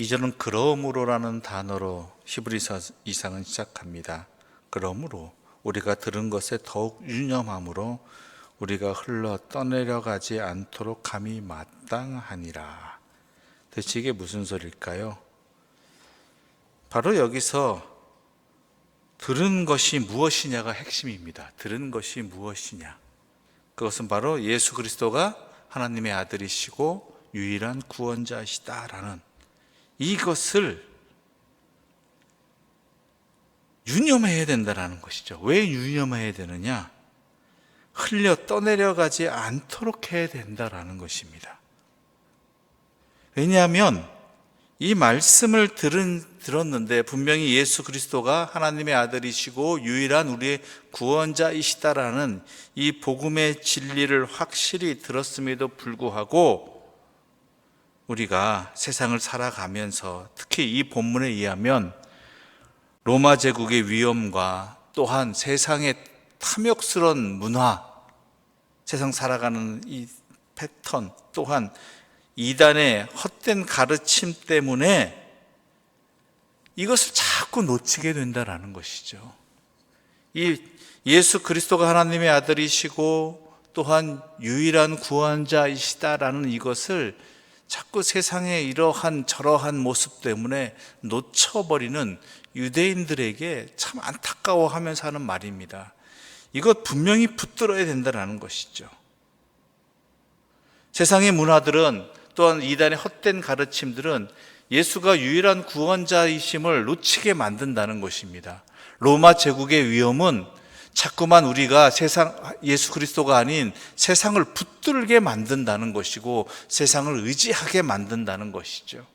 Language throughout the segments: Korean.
이절은 그러므로라는 단어로 히브리서 이상은 시작합니다. 그러므로 우리가 들은 것에 더욱 유념함으로 우리가 흘러 떠내려가지 않도록 감이 마땅하니라. 대체 이게 무슨 소리일까요? 바로 여기서 들은 것이 무엇이냐가 핵심입니다. 들은 것이 무엇이냐. 그것은 바로 예수 그리스도가 하나님의 아들이시고 유일한 구원자이시다라는 이것을 유념해야 된다라는 것이죠. 왜 유념해야 되느냐? 흘려 떠내려가지 않도록 해야 된다라는 것입니다. 왜냐하면 이 말씀을 들은, 들었는데 분명히 예수 그리스도가 하나님의 아들이시고 유일한 우리의 구원자이시다라는 이 복음의 진리를 확실히 들었음에도 불구하고 우리가 세상을 살아가면서 특히 이 본문에 의하면 로마 제국의 위험과 또한 세상의 탐욕스러운 문화, 세상 살아가는 이 패턴, 또한 이단의 헛된 가르침 때문에 이것을 자꾸 놓치게 된다라는 것이죠. 이 예수 그리스도가 하나님의 아들이시고 또한 유일한 구원자이시다라는 이것을 자꾸 세상의 이러한 저러한 모습 때문에 놓쳐버리는 유대인들에게 참 안타까워하면서 하는 말입니다. 이것 분명히 붙들어야 된다는 것이죠. 세상의 문화들은 또한 이단의 헛된 가르침들은 예수가 유일한 구원자이심을 놓치게 만든다는 것입니다. 로마 제국의 위험은 자꾸만 우리가 세상 예수 그리스도가 아닌 세상을 붙들게 만든다는 것이고 세상을 의지하게 만든다는 것이죠.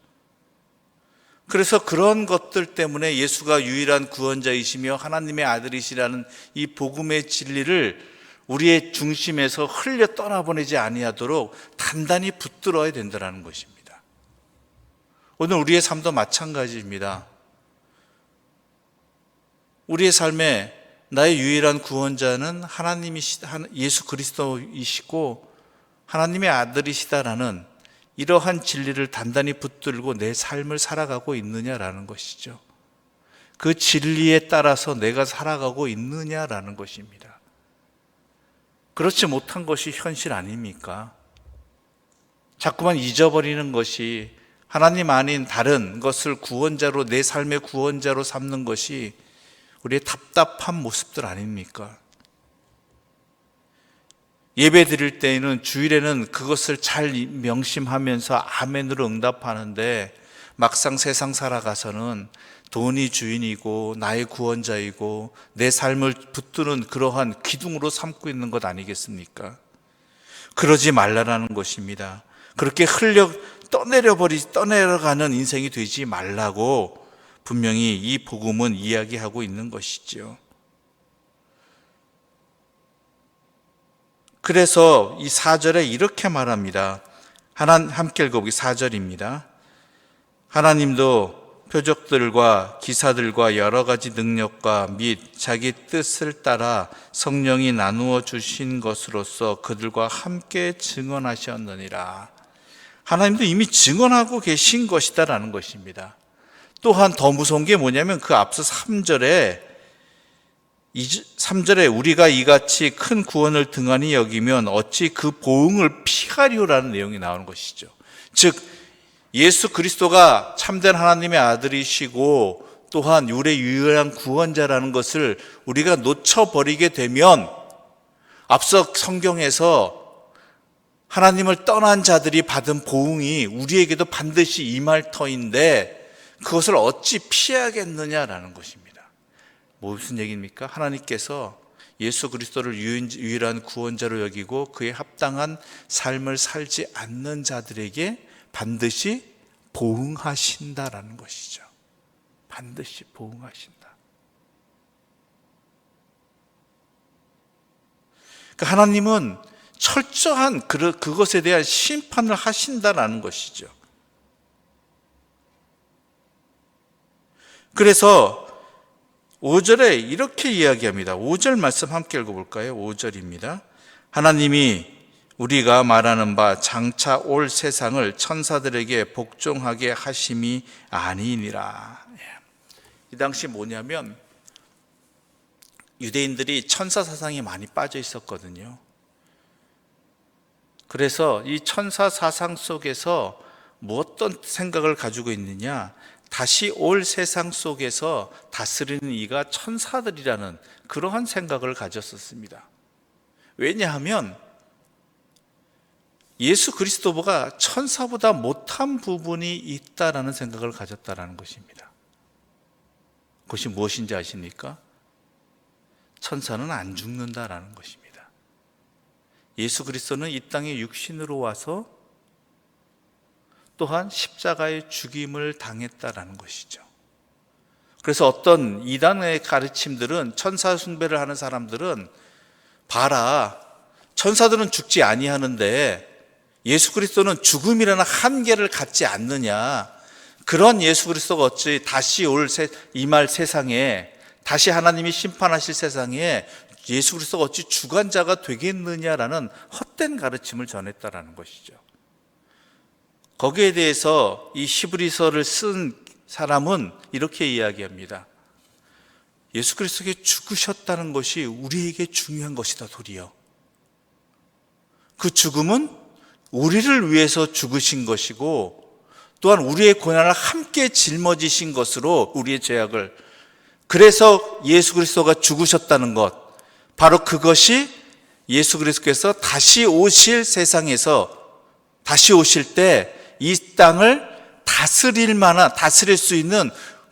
그래서 그런 것들 때문에 예수가 유일한 구원자이시며 하나님의 아들이시라는 이 복음의 진리를 우리의 중심에서 흘려 떠나보내지 아니하도록 단단히 붙들어야 된다는 것입니다. 오늘 우리의 삶도 마찬가지입니다. 우리의 삶에 나의 유일한 구원자는 하나님이시 예수 그리스도이시고 하나님의 아들이시다라는 이러한 진리를 단단히 붙들고 내 삶을 살아가고 있느냐라는 것이죠. 그 진리에 따라서 내가 살아가고 있느냐라는 것입니다. 그렇지 못한 것이 현실 아닙니까? 자꾸만 잊어버리는 것이 하나님 아닌 다른 것을 구원자로 내 삶의 구원자로 삼는 것이 우리의 답답한 모습들 아닙니까? 예배 드릴 때에는 주일에는 그것을 잘 명심하면서 아멘으로 응답하는데 막상 세상 살아가서는 돈이 주인이고 나의 구원자이고 내 삶을 붙드는 그러한 기둥으로 삼고 있는 것 아니겠습니까? 그러지 말라라는 것입니다. 그렇게 흘려 떠내려 버리 떠내려가는 인생이 되지 말라고 분명히 이 복음은 이야기하고 있는 것이지요. 그래서 이 4절에 이렇게 말합니다. 하나 함께 읽어보기 4절입니다. 하나님도 표적들과 기사들과 여러 가지 능력과 및 자기 뜻을 따라 성령이 나누어 주신 것으로서 그들과 함께 증언하셨느니라. 하나님도 이미 증언하고 계신 것이다라는 것입니다. 또한 더 무서운 게 뭐냐면 그 앞서 3절에 3절에 우리가 이같이 큰 구원을 등한히 여기면 어찌 그 보응을 피하리오라는 내용이 나오는 것이죠. 즉 예수 그리스도가 참된 하나님의 아들이시고 또한 우리의 유일한 구원자라는 것을 우리가 놓쳐버리게 되면 앞서 성경에서 하나님을 떠난 자들이 받은 보응이 우리에게도 반드시 임할 터인데 그것을 어찌 피하겠느냐라는 것입니다. 무슨 얘기입니까? 하나님께서 예수 그리스도를 유일한 구원자로 여기고 그에 합당한 삶을 살지 않는 자들에게 반드시 보응하신다라는 것이죠. 반드시 보응하신다. 그러니까 하나님은 철저한 그것에 대한 심판을 하신다라는 것이죠. 그래서 5절에 이렇게 이야기합니다. 5절 말씀 함께 읽어볼까요? 5절입니다. 하나님이 우리가 말하는 바 장차 올 세상을 천사들에게 복종하게 하심이 아니니라. 예. 이 당시 뭐냐면 유대인들이 천사 사상에 많이 빠져 있었거든요. 그래서 이 천사 사상 속에서 뭐 어떤 생각을 가지고 있느냐? 다시 올 세상 속에서 다스리는 이가 천사들이라는 그러한 생각을 가졌었습니다. 왜냐하면 예수 그리스도가 천사보다 못한 부분이 있다라는 생각을 가졌다라는 것입니다. 그것이 무엇인지 아십니까? 천사는 안 죽는다라는 것입니다. 예수 그리스도는 이 땅에 육신으로 와서 또한 십자가의 죽임을 당했다라는 것이죠. 그래서 어떤 이단의 가르침들은 천사 숭배를 하는 사람들은 봐라 천사들은 죽지 아니하는데 예수 그리스도는 죽음이라는 한계를 갖지 않느냐 그런 예수 그리스도가 어찌 다시 올이말 세상에 다시 하나님이 심판하실 세상에 예수 그리스도가 어찌 주관자가 되겠느냐라는 헛된 가르침을 전했다라는 것이죠. 거기에 대해서 이 히브리서를 쓴 사람은 이렇게 이야기합니다. 예수 그리스도께 죽으셨다는 것이 우리에게 중요한 것이다 도리어. 그 죽음은 우리를 위해서 죽으신 것이고 또한 우리의 고난을 함께 짊어지신 것으로 우리의 죄악을 그래서 예수 그리스도가 죽으셨다는 것 바로 그것이 예수 그리스도께서 다시 오실 세상에서 다시 오실 때 이 땅을 다스릴 만한 다스릴 수 있는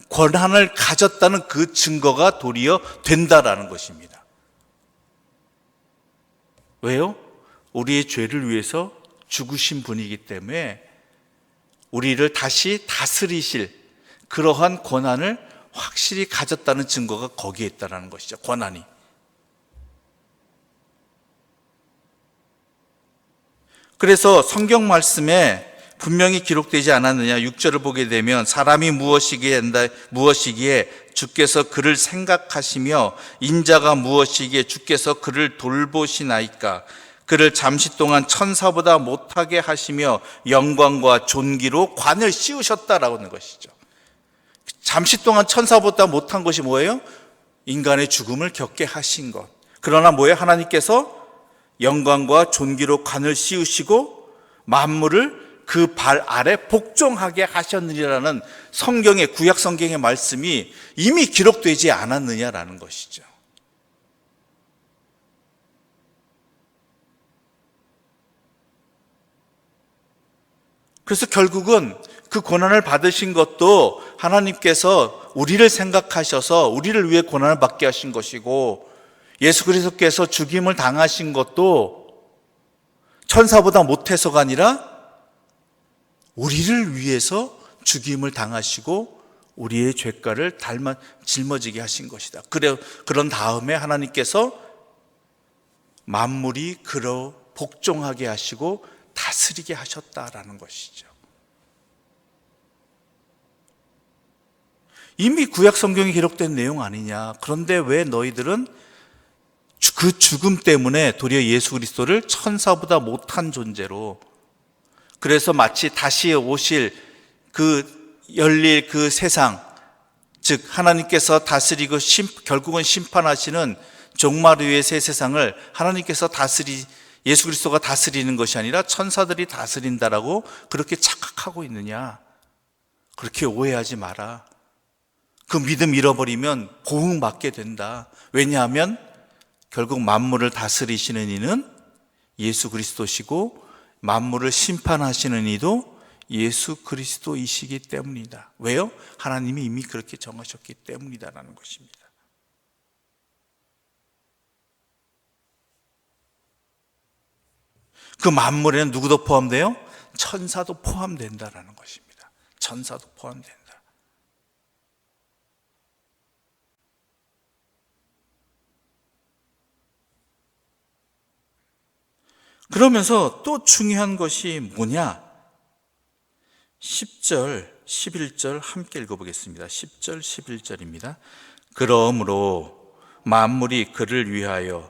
권한을 가졌다는 그 증거가 도리어 된다라는 것입니다. 왜요? 우리의 죄를 위해서 죽으신 분이기 때문에 우리를 다시 다스리실 그러한 권한을 확실히 가졌다는 증거가 거기에 있다는 것이죠. 권한이. 그래서 성경 말씀에 분명히 기록되지 않았느냐 6절을 보게 되면 사람이 무엇이기에 한다 무엇이기에 주께서 그를 생각하시며 인자가 무엇이기에 주께서 그를 돌보시나이까 그를 잠시 동안 천사보다 못하게 하시며 영광과 존귀로 관을 씌우셨다라고 하는 것이죠. 잠시 동안 천사보다 못한 것이 뭐예요? 인간의 죽음을 겪게 하신 것. 그러나 뭐예요? 하나님께서 영광과 존귀로 관을 씌우시고 만물을 그 발 아래 복종하게 하셨느니라는 성경의 구약 성경의 말씀이 이미 기록되지 않았느냐라는 것이죠. 그래서 결국은 그 고난을 받으신 것도 하나님께서 우리를 생각하셔서 우리를 위해 고난을 받게 하신 것이고 예수 그리스도께서 죽임을 당하신 것도 천사보다 못해서가 아니라 우리를 위해서 죽임을 당하시고 우리의 죄가를 닮아 짊어지게 하신 것이다. 그래 그런 다음에 하나님께서 만물이 그러 복종하게 하시고 다스리게 하셨다라는 것이죠. 이미 구약 성경에 기록된 내용 아니냐. 그런데 왜 너희들은 그 죽음 때문에 도리어 예수 그리스도를 천사보다 못한 존재로 그래서 마치 다시 오실 그 열릴 그 세상 즉 하나님께서 다스리고 심, 결국은 심판하시는 종말의 새 세상을 하나님께서 다스리 예수 그리스도가 다스리는 것이 아니라 천사들이 다스린다라고 그렇게 착각하고 있느냐? 그렇게 오해하지 마라. 그 믿음 잃어버리면 고응 맞게 된다. 왜냐하면 결국 만물을 다스리시는 이는 예수 그리스도시고 만물을 심판하시는 이도 예수 그리스도이시기 때문이다. 왜요? 하나님이 이미 그렇게 정하셨기 때문이다라는 것입니다. 그 만물에는 누구도 포함돼요? 천사도 포함된다라는 것입니다. 천사도 포함된다. 그러면서 또 중요한 것이 뭐냐? 10절, 11절 함께 읽어보겠습니다. 10절, 11절입니다. 그러므로 만물이 그를 위하여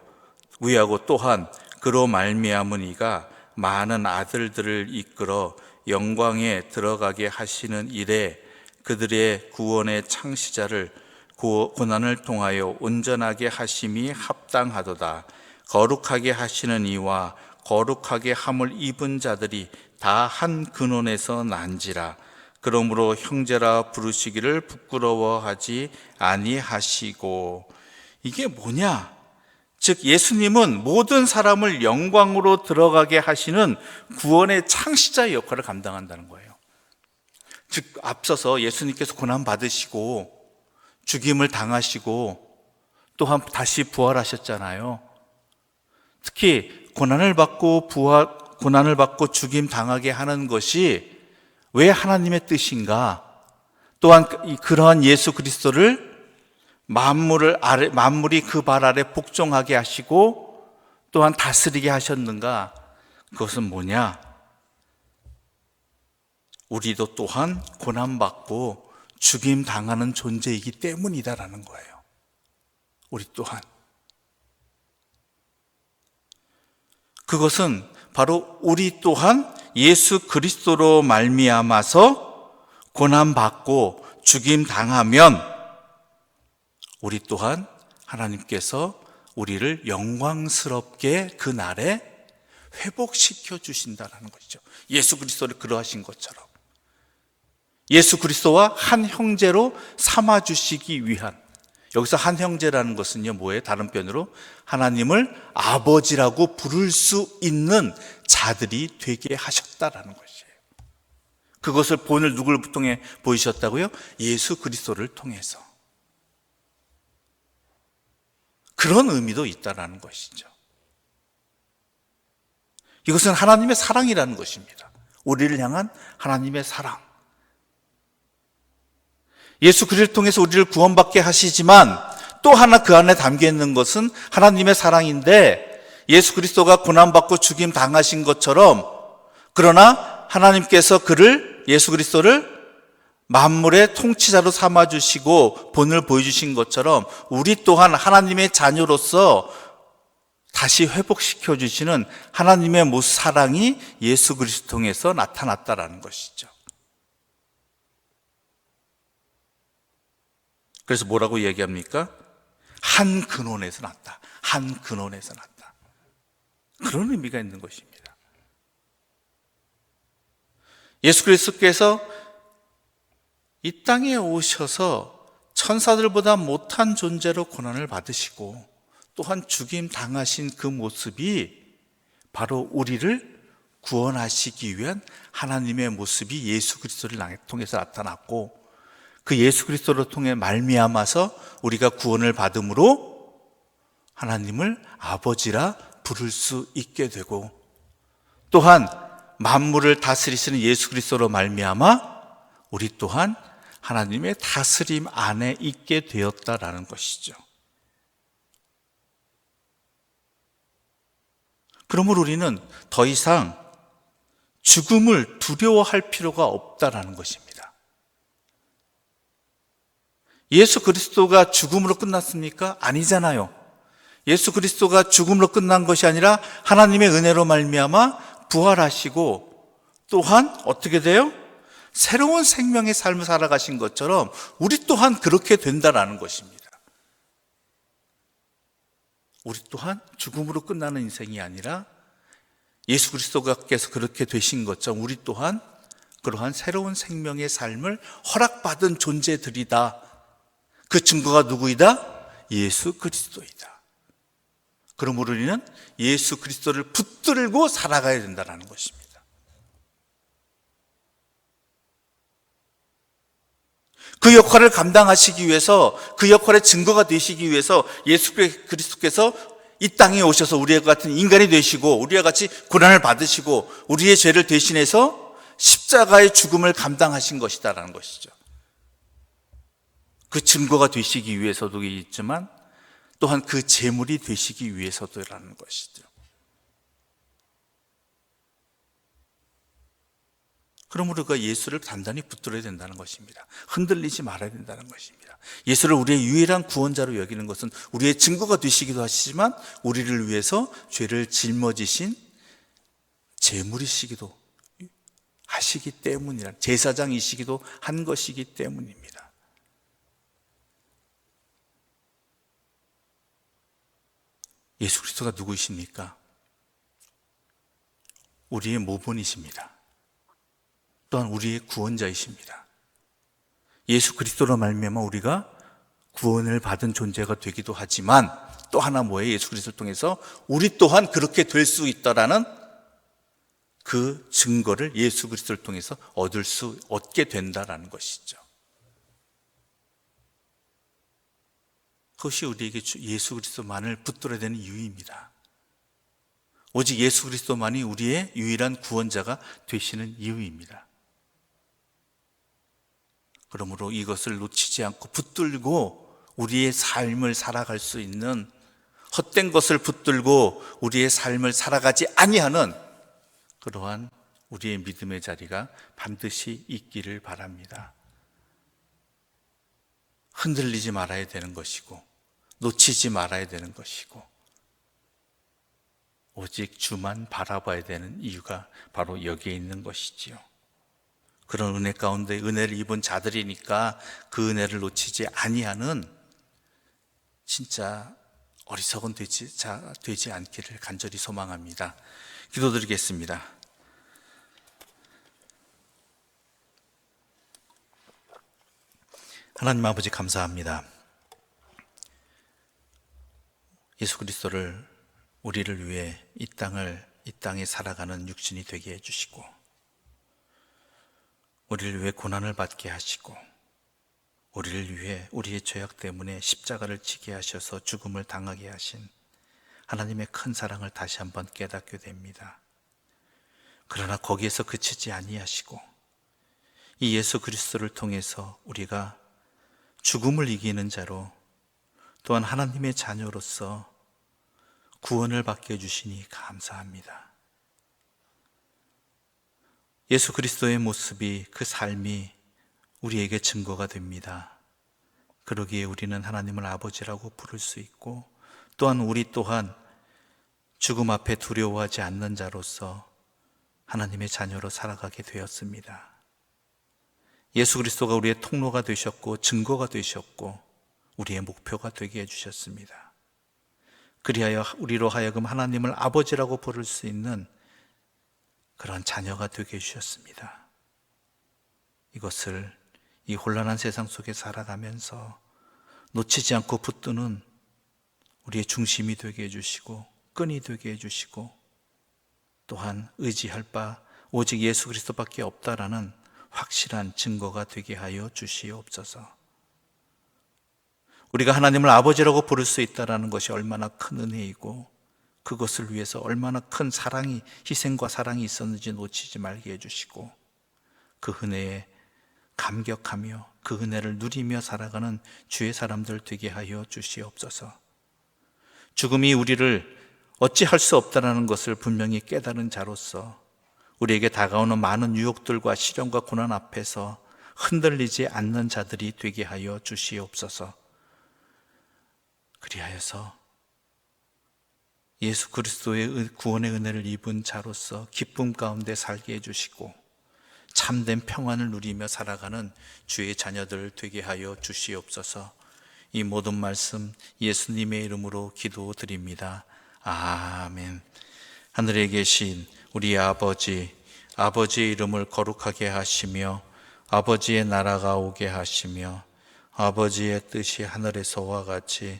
위하고 또한 그로 말미암은 이가 많은 아들들을 이끌어 영광에 들어가게 하시는 일에 그들의 구원의 창시자를 고- 고난을 통하여 온전하게 하심이 합당하도다. 거룩하게 하시는 이와 거룩하게 함을 입은 자들이 다 한 근원에서 난지라. 그러므로 형제라 부르시기를 부끄러워하지 아니하시고 이게 뭐냐? 즉 예수님은 모든 사람을 영광으로 들어가게 하시는 구원의 창시자의 역할을 감당한다는 거예요. 즉 앞서서 예수님께서 고난 받으시고 죽임을 당하시고 또한 다시 부활하셨잖아요. 특히 고난을 받고 부활 고난을 받고 죽임 당하게 하는 것이 왜 하나님의 뜻인가? 또한 이- 그러한 예수 그리스도를 만물을 아래, 만물이 그 발 아래 복종하게 하시고 또한 다스리게 하셨는가? 그것은 뭐냐? 우리도 또한 고난받고 죽임 당하는 존재이기 때문이다라는 거예요. 우리 또한. 그것은 바로 우리 또한 예수 그리스도로 말미암아서 고난 받고 죽임 당하면 우리 또한 하나님께서 우리를 영광스럽게 그 날에 회복시켜 주신다라는 것이죠. 예수 그리스도를 그러하신 것처럼 예수 그리스도와 한 형제로 삼아 주시기 위한 여기서 한 형제라는 것은요 뭐예요? 다른 편으로 하나님을 아버지라고 부를 수 있는 자들이 되게 하셨다라는 것이에요. 그것을 본을 누굴 통해 보이셨다고요? 예수 그리스도를 통해서. 그런 의미도 있다라는 것이죠. 이것은 하나님의 사랑이라는 것입니다. 우리를 향한 하나님의 사랑. 예수 그리스도를 통해서 우리를 구원받게 하시지만 또 하나 그 안에 담겨 있는 것은 하나님의 사랑인데 예수 그리스도가 고난받고 죽임 당하신 것처럼 그러나 하나님께서 그를 예수 그리스도를 만물의 통치자로 삼아 주시고 본을 보여 주신 것처럼 우리 또한 하나님의 자녀로서 다시 회복시켜 주시는 하나님의 모습 사랑이 예수 그리스도 통해서 나타났다라는 것이죠. 그래서 뭐라고 얘기합니까? 한 근원에서 났다. 한 근원에서 났다. 그런 의미가 있는 것입니다. 예수 그리스도께서 이 땅에 오셔서 천사들보다 못한 존재로 고난을 받으시고 또한 죽임 당하신 그 모습이 바로 우리를 구원하시기 위한 하나님의 모습이 예수 그리스도를 통해서 나타났고 그 예수 그리스도를 통해 말미암아서 우리가 구원을 받음으로 하나님을 아버지라 부를 수 있게 되고 또한 만물을 다스리시는 예수 그리스도로 말미암아 우리 또한 하나님의 다스림 안에 있게 되었다라는 것이죠. 그러므로 우리는 더 이상 죽음을 두려워할 필요가 없다라는 것입니다. 예수 그리스도가 죽음으로 끝났습니까? 아니잖아요. 예수 그리스도가 죽음으로 끝난 것이 아니라 하나님의 은혜로 말미암아 부활하시고 또한 어떻게 돼요? 새로운 생명의 삶을 살아가신 것처럼 우리 또한 그렇게 된다라는 것입니다. 우리 또한 죽음으로 끝나는 인생이 아니라 예수 그리스도께서 그렇게 되신 것처럼 우리 또한 그러한 새로운 생명의 삶을 허락받은 존재들이다. 그 증거가 누구이다? 예수 그리스도이다. 그러므로 우리는 예수 그리스도를 붙들고 살아가야 된다는 것입니다. 그 역할을 감당하시기 위해서 그 역할의 증거가 되시기 위해서 예수 그리스도께서 이 땅에 오셔서 우리와 같은 인간이 되시고 우리와 같이 고난을 받으시고 우리의 죄를 대신해서 십자가의 죽음을 감당하신 것이다라는 것이죠. 그 증거가 되시기 위해서도 있지만 또한 그 제물이 되시기 위해서도라는 것이죠. 그러므로 우리가 예수를 단단히 붙들어야 된다는 것입니다. 흔들리지 말아야 된다는 것입니다. 예수를 우리의 유일한 구원자로 여기는 것은 우리의 증거가 되시기도 하시지만 우리를 위해서 죄를 짊어지신 제물이시기도 하시기 때문이라 제사장이시기도 한 것이기 때문입니다. 예수 그리스도가 누구이십니까? 우리의 모본이십니다. 또한 우리의 구원자이십니다. 예수 그리스도로 말미암아 우리가 구원을 받은 존재가 되기도 하지만 또 하나 뭐예요? 예수 그리스도를 통해서 우리 또한 그렇게 될 수 있다라는 그 증거를 예수 그리스도를 통해서 얻을 수 얻게 된다라는 것이죠. 그것이 우리에게 주- 예수 그리스도만을 붙들어야 되는 이유입니다. 오직 예수 그리스도만이 우리의 유일한 구원자가 되시는 이유입니다. 그러므로 이것을 놓치지 않고 붙들고 우리의 삶을 살아갈 수 있는 헛된 것을 붙들고 우리의 삶을 살아가지 아니하는 그러한 우리의 믿음의 자리가 반드시 있기를 바랍니다. 흔들리지 말아야 되는 것이고 놓치지 말아야 되는 것이고 오직 주만 바라봐야 되는 이유가 바로 여기에 있는 것이지요. 그런 은혜 가운데 은혜를 입은 자들이니까 그 은혜를 놓치지 아니하는 진짜 어리석은 되지, 자, 되지 않기를 간절히 소망합니다. 기도드리겠습니다. 하나님 아버지 감사합니다. 예수 그리스도를 우리를 위해 이 땅을 이 땅에 살아가는 육신이 되게 해 주시고 우리를 위해 고난을 받게 하시고 우리를 위해 우리의 죄악 때문에 십자가를 지게 하셔서 죽음을 당하게 하신 하나님의 큰 사랑을 다시 한번 깨닫게 됩니다. 그러나 거기에서 그치지 아니하시고 이 예수 그리스도를 통해서 우리가 죽음을 이기는 자로 또한 하나님의 자녀로서 구원을 받게 해주시니 감사합니다. 예수 그리스도의 모습이 그 삶이 우리에게 증거가 됩니다. 그러기에 우리는 하나님을 아버지라고 부를 수 있고 또한 우리 또한 죽음 앞에 두려워하지 않는 자로서 하나님의 자녀로 살아가게 되었습니다. 예수 그리스도가 우리의 통로가 되셨고 증거가 되셨고 우리의 목표가 되게 해주셨습니다. 그리하여 우리로 하여금 하나님을 아버지라고 부를 수 있는 그런 자녀가 되게 해주셨습니다. 이것을 이 혼란한 세상 속에 살아가면서 놓치지 않고 붙드는 우리의 중심이 되게 해주시고 끈이 되게 해주시고 또한 의지할 바 오직 예수 그리스도밖에 없다라는 확실한 증거가 되게 하여 주시옵소서. 우리가 하나님을 아버지라고 부를 수 있다라는 것이 얼마나 큰 은혜이고 그것을 위해서 얼마나 큰 사랑이 희생과 사랑이 있었는지 놓치지 말게 해 주시고 그 은혜에 감격하며 그 은혜를 누리며 살아가는 주의 사람들 되게 하여 주시옵소서. 죽음이 우리를 어찌할 수 없다라는 것을 분명히 깨달은 자로서 우리에게 다가오는 많은 유혹들과 시련과 고난 앞에서 흔들리지 않는 자들이 되게 하여 주시옵소서. 그리하여서 예수 그리스도의 구원의 은혜를 입은 자로서 기쁨 가운데 살게 해주시고 참된 평안을 누리며 살아가는 주의 자녀들 되게 하여 주시옵소서. 이 모든 말씀 예수님의 이름으로 기도드립니다. 아멘. 하늘에 계신 우리 아버지, 아버지의 이름을 거룩하게 하시며 아버지의 나라가 오게 하시며 아버지의 뜻이 하늘에서와 같이